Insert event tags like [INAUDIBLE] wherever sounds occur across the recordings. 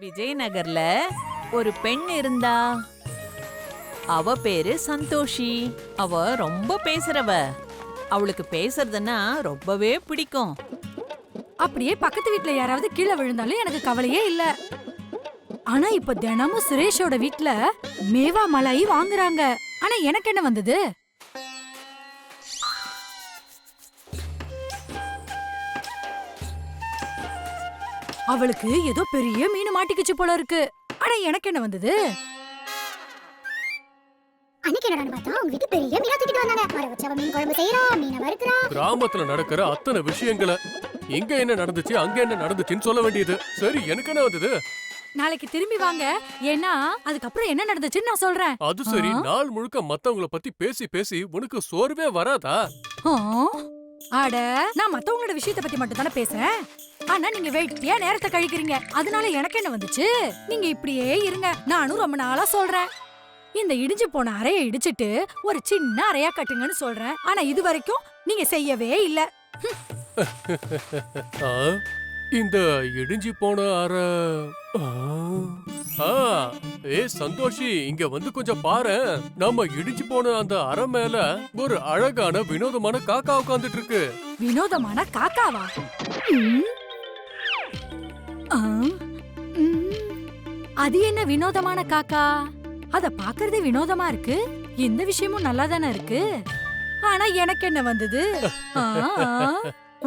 விஜயநகர்ல ஒரு பெண் இருந்தா. அவ பேரு சந்தோஷி. அவ ரொம்ப பேசுறவ. அவளுக்கு பேசுறதுன்னா ரொம்பவே பிடிக்கும். அப்படியே பக்கத்து வீட்ல யாராவது கீழே விழுந்தாலும் எனக்கு கவலையே இல்ல. ஆனா இப்ப தினமும் சுரேஷோட வீட்ல மேவா மலாயி வாங்குறாங்க. ஆனா எனக்கு என்ன வந்தது? அவளுக்கு ஏதோ பெரிய மீன் மாட்டிக்கிச்சு போல இருக்கு. ஆனா எனக்கு என்ன வந்தது? கிராமத்துல நடக்கிற அத்தனை விஷயங்களை இங்க என்ன நடந்துச்சு அங்க என்ன நடந்துச்சுன்னு சொல்ல வேண்டியது. சரி எனக்கு என்ன வந்தது? நாளைக்கு திரும்பி வாங்க. ஏன்னா அதுக்கப்புறம் என்ன நடந்துச்சுன்னு நான் சொல்றேன். அது சரி? நாள் முழுக்க மத்தவங்கள பத்தி பேசி பேசி உனக்கு சோர்வே வராதா? அட நான் மத்தவங்களோட விஷயத்தை பத்தி மட்டும் தானே பேசுறேன். ஆனா நீங்க வெயிட்டியா நேரத்தை கழிக்கிறீங்க. அதனால எனக்கு என்ன வந்துச்சு? நீங்க இப்படியே இருங்க. நானும் ரொம்ப நாளா சொல்றேன். இந்த இடிஞ்சு போன அறையை இடிச்சிட்டு ஒரு சின்ன அறையா கட்டுங்கன்னு சொல்றேன். ஆனா இது வரைக்கும் நீங்க செய்யவே இல்ல. [LAUGHS] இந்த இடிஞ்சு போன அறை ஏ சந்தோஷி இங்க வந்து கொஞ்சம் பாரு. நம்ம இடிச்சு போன அந்த அறை மேல ஒரு அழகான வினோதமான காக்கா உட்கார்ந்துட்டு இருக்கு வினோதமான காக்காவா? அது என்ன வினோதமான காக்கா? அத பாக்குறதே வினோதமா இருக்கு? இந்த விஷயமும் நல்லா தானே இருக்கு? ஆனா எனக்கு என்ன வந்தது?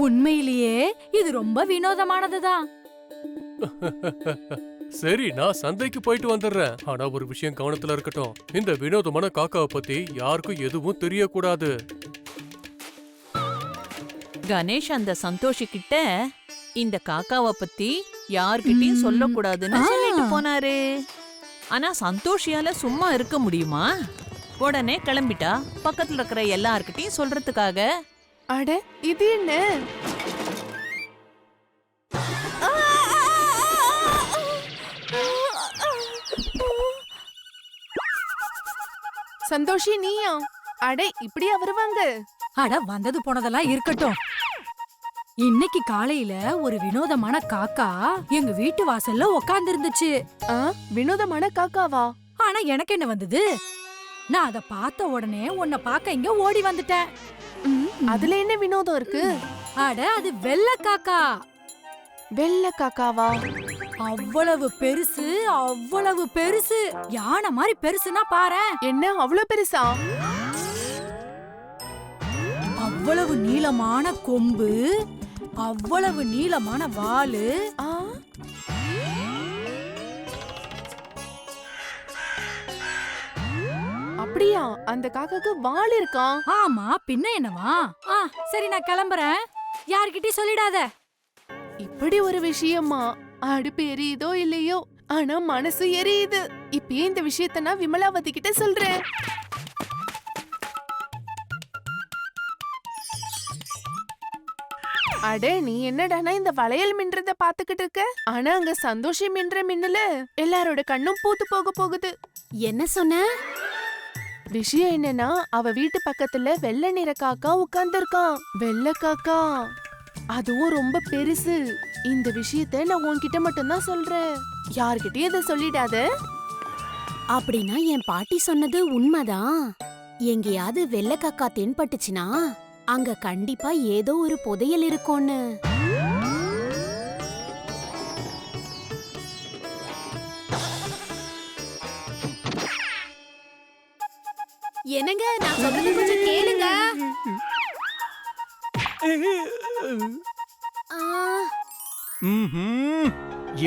உண்மையிலேயே இது ரொம்ப வினோதமானதுதான். சரி நான் சந்தைக்கு போயிட்டு வந்துடுறேன். ஆனா ஒரு விஷயம் கவனத்துல இருக்கட்டும். இந்த வினோதமான காக்காவை பத்தி யாருக்கும் எதுவும் தெரியக்கூடாது. கணேஷ் அந்த சந்தோஷி கிட்ட இந்த காக்காவை பத்தி யார்கிட்டயும். சொல்லக்கூடாதுன்னு. சொல்லிட்டு போனாரு. ஆனா சந்தோஷியால சும்மா இருக்க முடியுமா? உடனே கிளம்பிட்டா பக்கத்துல இருக்கிற எல்லார்கிட்டயும் சொல்றதுக்காக. அட இது என்ன? சந்தோஷி நீயா அடே இப்படியா வருவாங்க? அட வந்தது போனதெல்லாம் இருக்கட்டும். இன்னைக்கு காலையில ஒரு வினோதமான காக்கா எங்க வீட்டு வாசல்ல உக்காந்து இருந்துச்சு வினோதமான காக்காவா? ஆனா எனக்கு என்ன வந்தது? நான் அத பார்த்த உடனே உன்னை பார்க்க இங்க ஓடி வந்துட்டேன். அதுல என்ன வினோதம் இருக்கு? அட அது வெள்ளை காக்கா. வெள்ளை காக்காவா? அவ்வளவு பெருசு அவ்வளவு பெருசு. யானை மாதிரி பெருசுனா பாரேன் என்ன அவ்வளவு பெருசா? அவ்வளவு நீளமான கொம்பு அவ்வளவு நீளமான வாலு. ஆ? அப்படியா? அந்த காக்காக்கு வால் இருக்கா? ஆமா பின்ன என்னவா? ஆ சரி நான் கிளம்புறேன். யார்கிட்டயும் சொல்லிடாத. இப்படி ஒரு விஷயமா? அடுப்பு எரியுதோ இல்லையோ? ஆனா மனசு எரியுது. இப்பயே இந்த விஷயத்த நான் விமலாவதி கிட்ட சொல்றேன். அட நீ என்னடானா இந்த வளையல் மின்றத பாத்துக்கிட்டு இருக்க? ஆனா அங்க சந்தோஷம் மின்ற மின்னல எல்லாரோட கண்ணும் பூத்து போக போகுது. என்ன சொன்ன? விஷயம் என்னன்னா அவ வீட்டு பக்கத்துல வெள்ளை நிற காக்கா உட்கார்ந்திருக்கான். வெள்ளை காக்கா. அதுவும் ரொம்ப பெருசு. இந்த விஷயத்த நான் உன்கிட்ட மட்டும்தான் சொல்றேன். யார்கிட்டயும் இதை சொல்லிடாத. அப்படின்னா என் பாட்டி சொன்னது உண்மைதான். எங்கேயாவது வெள்ளைக்காக்கா தென்பட்டுச்சுன்னா அங்க கண்டிப்பா ஏதோ ஒரு புதையல் இருக்கும்னு. என்னங்க? நான் சொல்றது கொஞ்சம் கேளுங்க.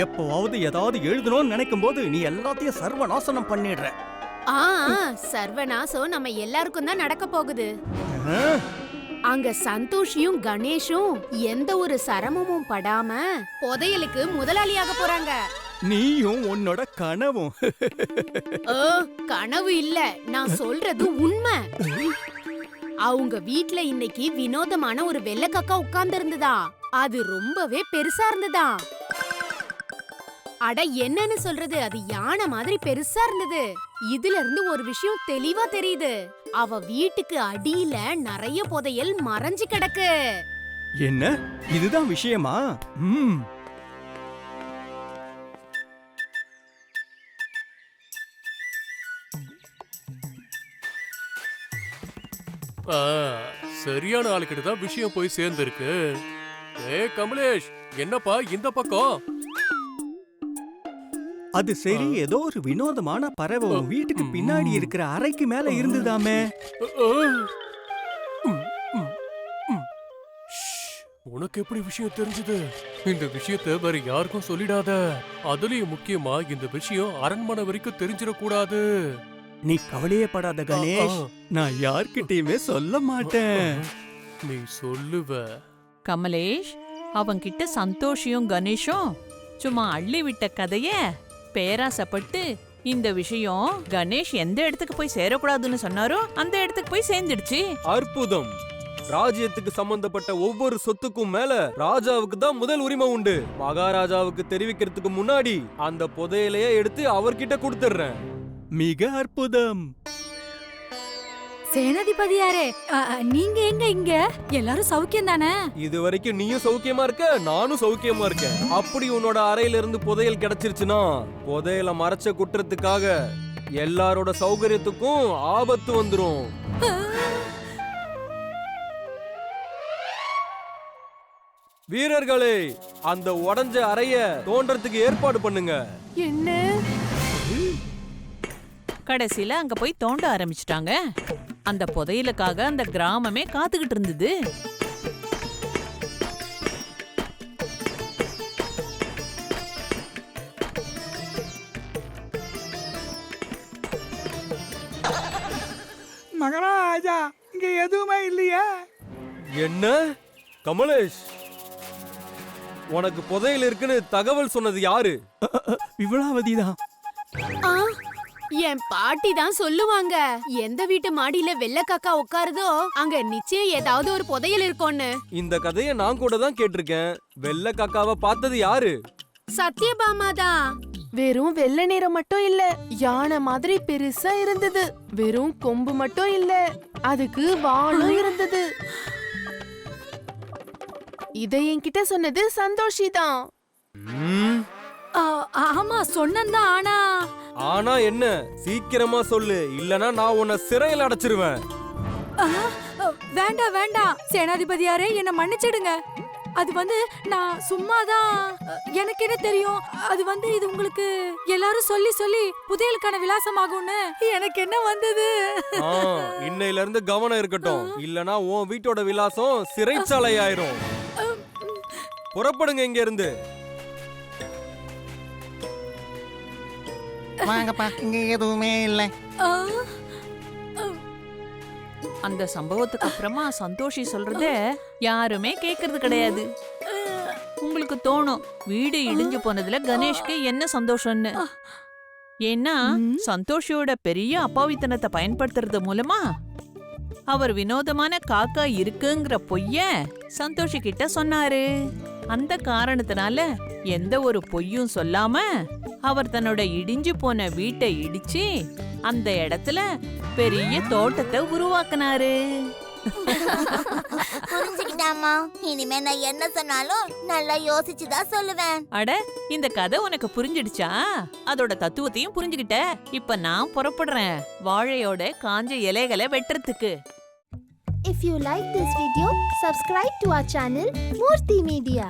எப்போவாவது ஏதாவது எழுதணும்னு நினைக்கும் போது நீ எல்லாத்தையும் சர்வநாசனம் பண்ணிடுற. ஆ சர்வநாசம் நம்ம எல்லாருக்கும் தான் நடக்க போகுது? அங்க சந்தோஷியும் கணேஷும் எந்த ஒரு சிரமமும் படாம புதையலுக்கு முதலாளியாக போறாங்க. நீயும் உன்னோட கனவும். கனவு இல்ல. நான் சொல்றது உண்மை. அவங்க வீட்ல இன்னைக்கு வினோதமான ஒரு வெள்ளைக்காக்கா உட்கார்ந்து இருந்ததா அது ரொம்பவே பெருசா இருந்ததா? அட என்னன்னு சொல்றது? அது யானை மாதிரி பெருசா இருந்தது. இதுல இருந்து ஒரு விஷயம் தெளிவா தெரியுது. அவ வீட்டுக்கு அடியில நிறைய புதையல் மறைஞ்சு கிடக்கு. என்ன? இதுதான் விஷயமா? ம். ஆ, சரியான ஆளுக்கிட்ட தான் விஷயம் போய் சேர்ந்திருக்கு. ஏ கமலேஷ் என்னப்பா இந்த பக்கம்? அது சரி ஏதோ ஒரு வினோதமான பறவை உன் வீட்டுக்கு பின்னாடி இருக்கிற அறைக்கு மேல இருந்துதாமே. ஆ, ம், ம், ம். ஷ், உனக்கு எப்படி விஷயம் தெரிஞ்சது? இந்த விஷயத்த வேற யாருக்கும் சொல்லிடாத. அதுலயும் முக்கியமா இந்த விஷயம் அரண்மனை வரைக்கும் தெரிஞ்சிடக்கூடாது. நீ கவலையே படாத கணேஷ் நான் யார்கிட்டயுமே சொல்ல மாட்டேன். நீ சொல்லுவ. கமலேஷ் அவன்கிட்ட சந்தோஷியும் கணேஷும் சும்மா அள்ளி விட்ட கதைய பேராசப்பட்டு இந்த விஷயம் கணேஷ் எந்த இடத்துக்கு போய் சேரக்கூடாதுன்னு சொன்னாரோ அந்த இடத்துக்கு போய் சேர்ந்துடுச்சு. அற்புதம். ராஜ்யத்துக்கு சம்பந்தப்பட்ட ஒவ்வொரு சொத்துக்கும் மேல ராஜாவுக்கு தான் முதல் உரிமை உண்டு. மகாராஜாவுக்கு தெரிவிக்கிறதுக்கு முன்னாடி அந்த புதையலையே எடுத்து அவர்கிட்ட கொடுத்துடுறேன். மிக அற்புதம். சேனாதிபதியாரே அ, அ, நீங்க எங்க இங்க? எல்லாரும் சௌக்கியம் தானே? இது வரைக்கும் நீயும் சௌக்கியமா இருக்க நானும் சௌக்கியமா இருக்கேன். அப்படி உன்னோட அறையில இருந்து புதையல் கிடைச்சிருச்சுன்னா புதையலை மறைச்ச குற்றத்துக்காக எல்லாரோட சௌகரியத்துக்கும் ஆபத்து வந்துரும். வீரர்களே அந்த உடைஞ்ச அறைய தோன்றதுக்கு ஏற்பாடு பண்ணுங்க. என்ன? கடைசியில அங்க போய் தோண்ட ஆரம்பிச்சிட்டாங்க. அந்த புதையலுக்காக அந்த கிராமமே காத்துக்கிட்டு இருந்தது. மகாராஜா இங்க எதுவுமே இல்லையா. என்ன? கமலேஷ் உனக்கு புதையல் இருக்குன்னு தகவல் சொன்னது யாரு? விவளாவதிதான் ஆ, என் பாட்டி தான் சொல்லுவாங்க. எந்த வீட்டு மாடியில வெள்ளக்காக்கா உட்காருதோ அங்க நிச்சயம் ஏதாவது ஒரு புதையல் இருக்கும்னு. இந்த கதையை நான் கூட தான் கேட்டிருக்கேன். வெள்ளை காக்காவை பார்த்தது யாரு? சத்யபாமா தான். வெறும் வெள்ளை நிறம் மட்டும் இல்ல யானை மாதிரி பெருசா இருந்தது. வெறும் கொம்பு மட்டும் இல்ல அதுக்கு வாலும் இருந்தது. இதை என்கிட்ட சொன்னது சந்தோஷி தான். ம், ஆமா சொன்னந்தான் ஆனா. ஆனா என்ன? சீக்கிரமா சொல்லு. இல்லனா நான் உன்னை சிறையில் அடைச்சிருவேன். வேண்டாம் வேண்டாம் சேனாதிபதியாரே என்ன மன்னிச்சிடுங்க. அது வந்து நான் சும்மாதான் அ, எனக்கு என்ன தெரியும்? அது வந்து இது உங்களுக்கு எல்லாரும் சொல்லி சொல்லி புதையலுக்கான விலாசமாகும்னு எனக்கு என்ன வந்தது? இன்னையில இருந்து கவனம் இருக்கட்டும். இல்லனா உன் வீட்டோட விலாசம் சிறைச்சாலை ஆயிரும் புறப்படுங்க இங்க இருந்து வாங்கப்பா இங்க எதுவுமே இல்லை. அந்த சம்பவத்துக்கு அப்புறமா சந்தோஷி சொல்றத யாருமே கேக்குறது கிடையாது. உங்களுக்கு தோணும் வீடு இடிஞ்சு போனதுல கணேஷ்க்கு என்ன சந்தோஷம்னு. ஏன்னா சந்தோஷியோட பெரிய அப்பாவித்தனத்தை பயன்படுத்துறது மூலமா அவர் வினோதமான காக்கா இருக்குங்கிற பொய்ய சந்தோஷி கிட்ட சொன்னாரு. அந்த காரணத்தினால எந்த ஒரு பொய்யும் சொல்லாம அவர் தன்னோட இடிஞ்சு போன வீட்டை இடிச்சு அந்த இடத்துல பெரிய தோட்டத்தை உருவாக்குனாரு. [LAUGHS] புரிஞ்சுக்கிட்டாமா இனிமே நான் என்ன சொன்னாலும் நல்லா யோசிச்சு தான் சொல்லுவேன். அட இந்த கதை உனக்கு புரிஞ்சிடுச்சா? அதோட தத்துவத்தையும் புரிஞ்சுகிட்ட இப்ப நான் புறப்படுறேன். வாழையோட காஞ்ச இலைகளை வெட்டுறதுக்கு. If you like this video, subscribe to our channel Murthy Media.